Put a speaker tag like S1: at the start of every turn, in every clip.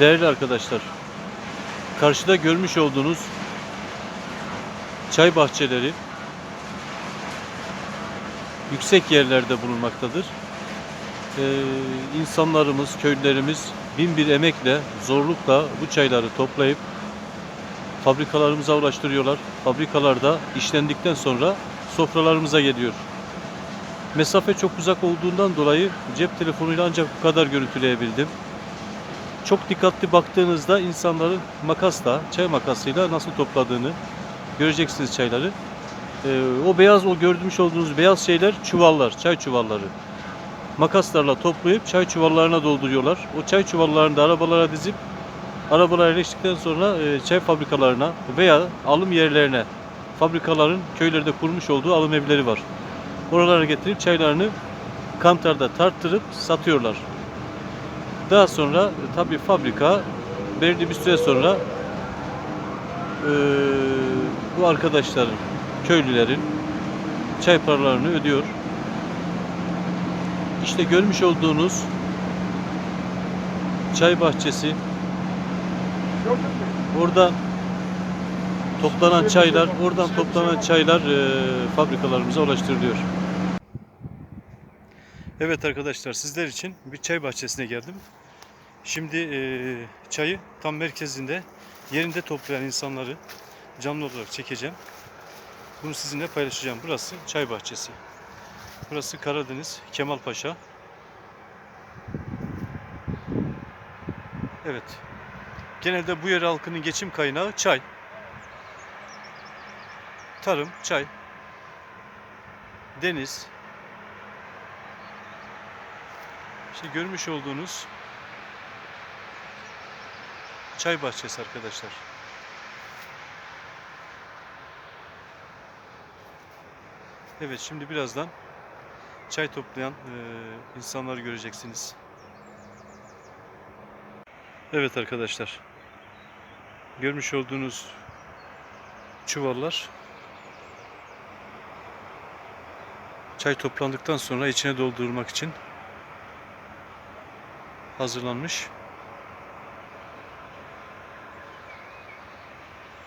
S1: Değerli arkadaşlar, karşıda görmüş olduğunuz çay bahçeleri yüksek yerlerde bulunmaktadır. Ee, insanlarımız, köylülerimiz bin bir emekle, zorlukla bu çayları toplayıp fabrikalarımıza ulaştırıyorlar. Fabrikalarda işlendikten sonra sofralarımıza geliyor. Mesafe çok uzak olduğundan dolayı cep telefonuyla ancak bu kadar görüntüleyebildim. Çok dikkatli baktığınızda insanların makasla, çay makasıyla nasıl topladığını göreceksiniz çayları. Ee, o beyaz, o görmüş olduğunuz beyaz şeyler çuvallar, çay çuvalları. Makaslarla toplayıp çay çuvallarına dolduruyorlar. O çay çuvallarını da arabalara dizip arabalara yerleştikten sonra e, çay fabrikalarına veya alım yerlerine fabrikaların köylerde kurmuş olduğu alım evleri var. Oralara getirip çaylarını kantarda tarttırıp satıyorlar. Daha sonra e, tabii fabrika belirli bir süre sonra e, bu arkadaşların, köylülerin çay paralarını ödüyor. İşte görmüş olduğunuz çay bahçesi Oradan toplanan çaylar, oradan toplanan çaylar e, fabrikalarımıza ulaştırılıyor. Evet arkadaşlar sizler için bir çay bahçesine geldim. Şimdi e, çayı tam merkezinde yerinde toplayan insanları canlı olarak çekeceğim. Bunu sizinle paylaşacağım. Burası çay bahçesi. Burası Karadeniz Kemalpaşa. Evet. Genelde bu yer halkının geçim kaynağı çay. Tarım, çay. Deniz. İşte görmüş olduğunuz çay bahçesi arkadaşlar. Evet şimdi birazdan çay toplayan eee, insanları göreceksiniz. Evet arkadaşlar. Görmüş olduğunuz çuvallar çay toplandıktan sonra içine doldurulmak için hazırlanmış.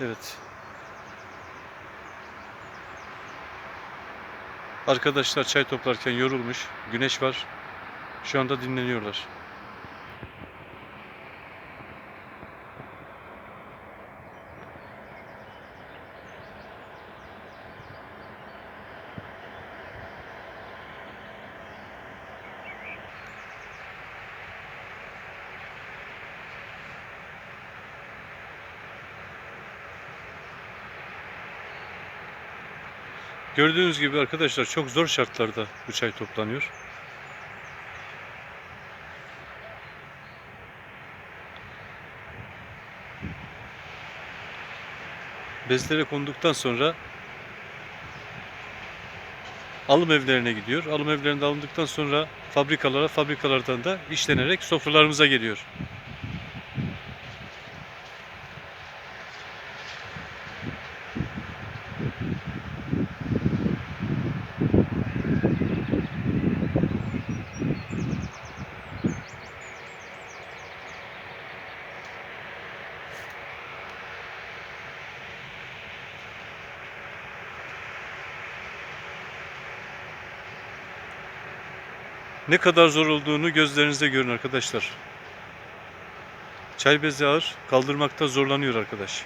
S1: Evet. Arkadaşlar çay toplarken yorulmuş. Güneş var. Şu anda dinleniyorlar. Gördüğünüz gibi arkadaşlar çok zor şartlarda bu çay toplanıyor. Bezlere konduktan sonra alım evlerine gidiyor. Alım evlerinde alındıktan sonra fabrikalara, fabrikalardan da işlenerek sofralarımıza geliyor. Ne kadar zor olduğunu gözlerinizde görün arkadaşlar. Çay bezi ağır, kaldırmakta zorlanıyor arkadaş.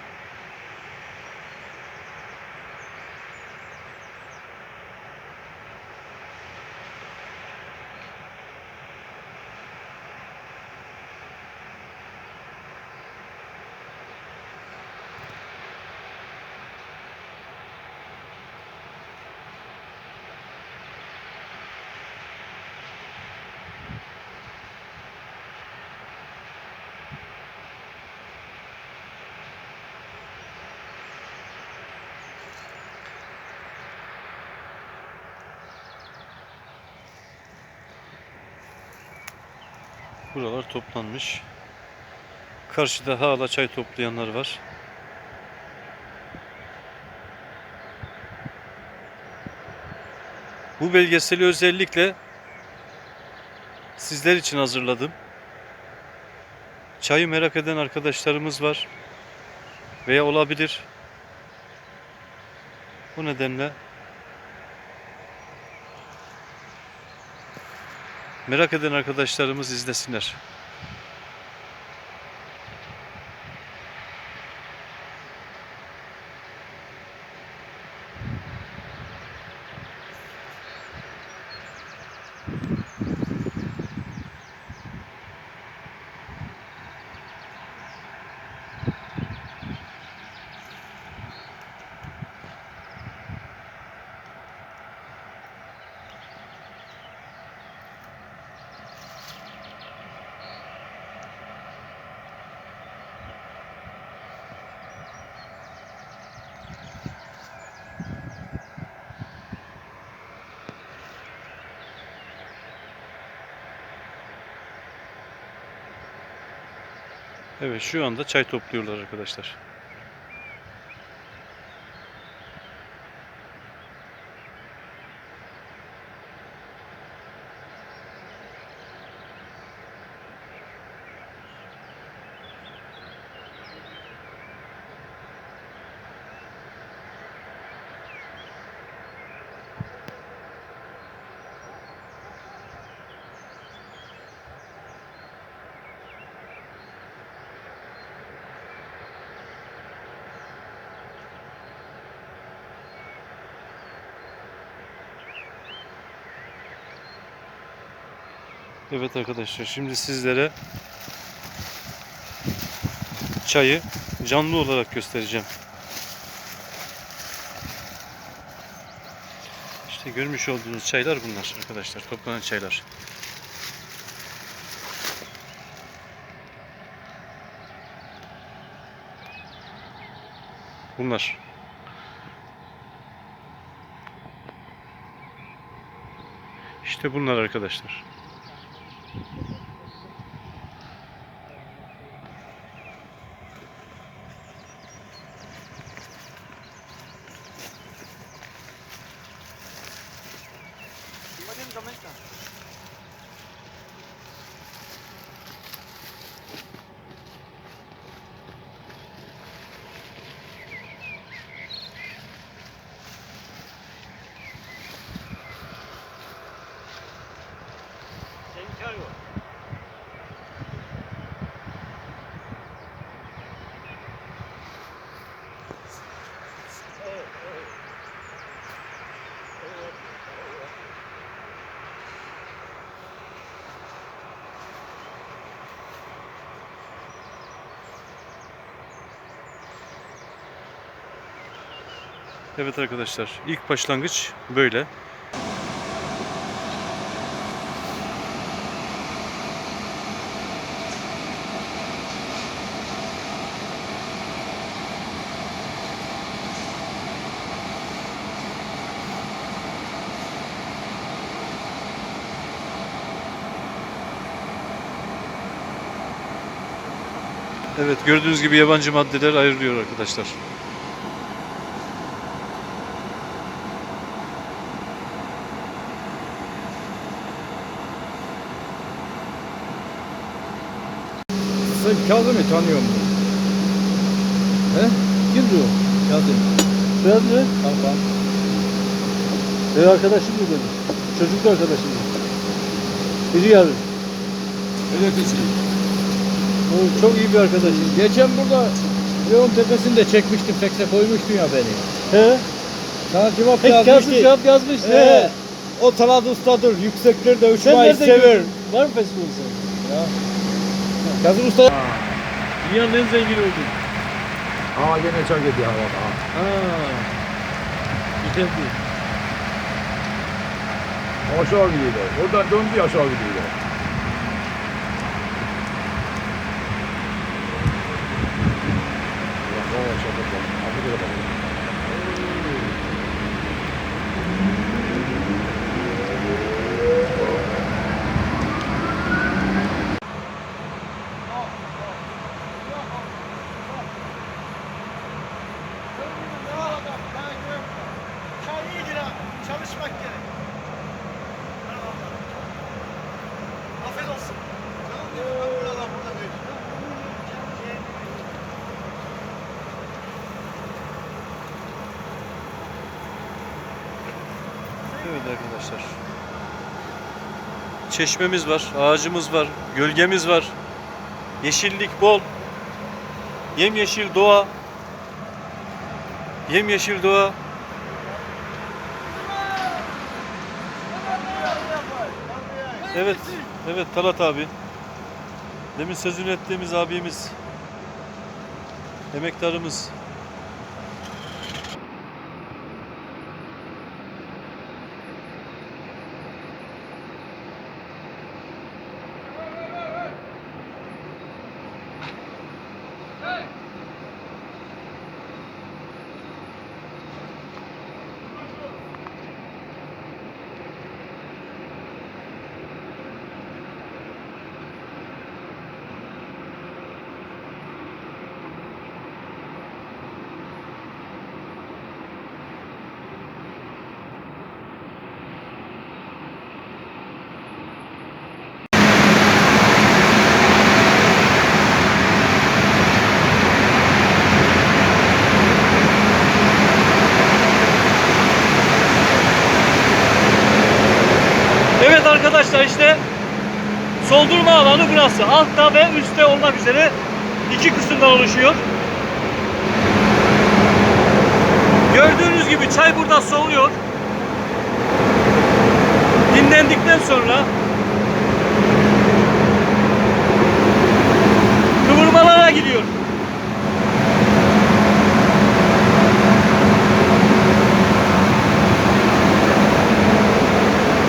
S1: Buralar toplanmış. Karşıda hala çay toplayanlar var. Bu belgeseli özellikle sizler için hazırladım. Çayı merak eden arkadaşlarımız var. Veya olabilir. Bu nedenle merak eden arkadaşlarımız izlesinler. Evet şu anda çay topluyorlar arkadaşlar. Evet arkadaşlar şimdi sizlere çayı canlı olarak göstereceğim. İşte görmüş olduğunuz çaylar bunlar arkadaşlar. Toplanan çaylar. Bunlar. İşte bunlar arkadaşlar. Evet arkadaşlar ilk başlangıç böyle. Evet gördüğünüz gibi yabancı maddeler ayrılıyor arkadaşlar.
S2: Sen Kazım'ı tanıyor musun? He? Kimdi o? Kazım.
S1: Biraz mı?
S2: Tamam.
S1: Ev arkadaşım mı benim? Çocuk arkadaşım mı? Biri yarın.
S2: Öyle kısmı.
S1: O çok iyi bir arkadaşım.
S2: Geçen burada Leon Tepesi'nde çekmiştim, tekse koymuştun ya beni.
S1: He?
S2: Sana cevap
S1: Pek
S2: yazmıştı.
S1: yazmış cevap yazmış.
S2: He.
S1: He.
S2: O talat ustadır, yükseklerde uçmayı
S1: nerede
S2: sever.
S1: gördün? Var mı Facebook sen?
S2: Ya. Kazım Usta.
S1: Dünyanın en zengin oldun.
S3: Aa gene çak ediyor havada. ha.
S1: Ha. Güzeldi.
S3: Aşağı gidiyor. Oradan döndü aşağı gidiyor.
S1: Arkadaşlar. Çeşmemiz var, ağacımız var, gölgemiz var. Yeşillik bol. Yemyeşil doğa. Yemyeşil doğa. Evet, evet Talat abi. Demin sözünü ettiğimiz abimiz. Emektarımız. Evet arkadaşlar işte soldurma alanı burası. Altta ve üstte olmak üzere iki kısımdan oluşuyor. Gördüğünüz gibi çay burada soğuyor. Dinlendikten sonra kıvırmalara gidiyor.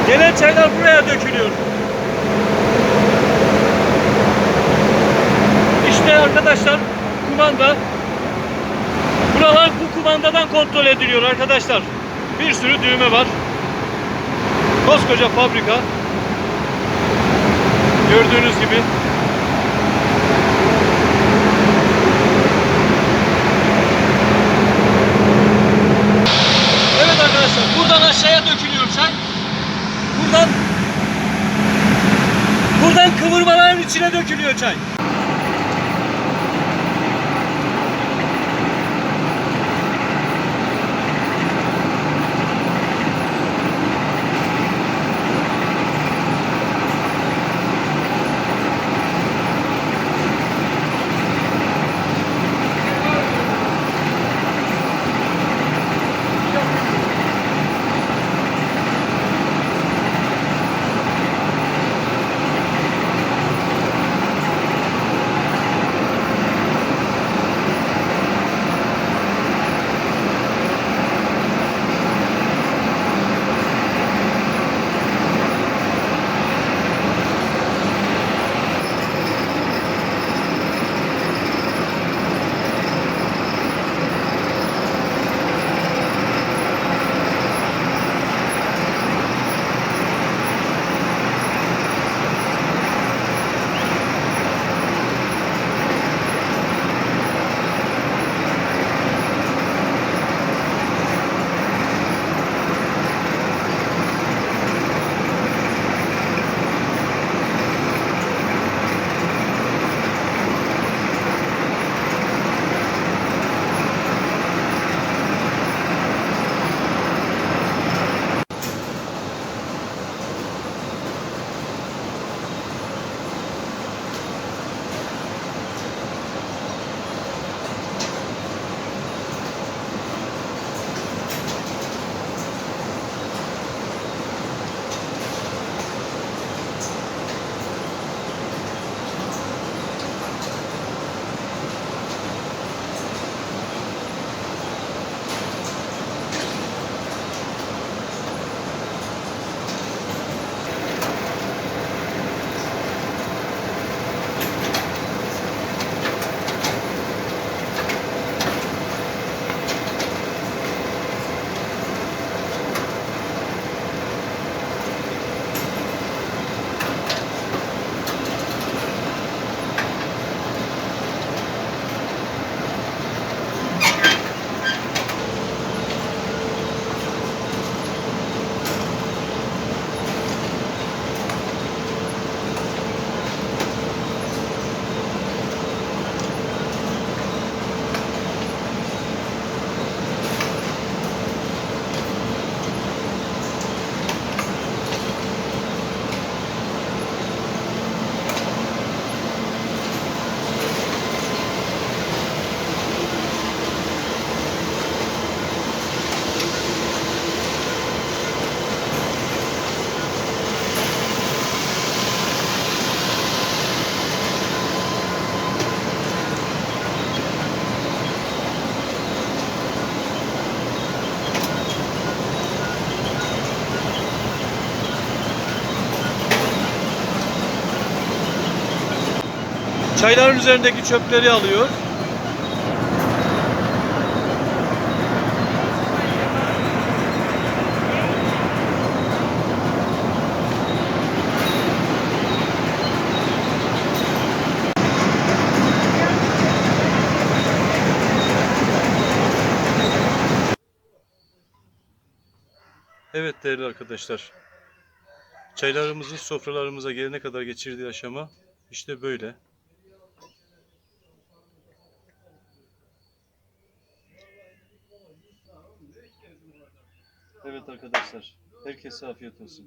S1: Gelen çaylar buraya dökülüyor. İşte arkadaşlar kumanda. Buralar bu kumandadan kontrol ediliyor arkadaşlar. Bir sürü düğme var. Koskoca fabrika. Gördüğünüz gibi. Evet arkadaşlar buradan aşağıya dökülüyor çay. Buradan Buradan kıvırmaların içine dökülüyor çay. Çayların üzerindeki çöpleri alıyor. Evet değerli arkadaşlar. Çaylarımızın sofralarımıza gelene kadar geçirdiği aşama işte böyle. Evet arkadaşlar. Herkese afiyet olsun.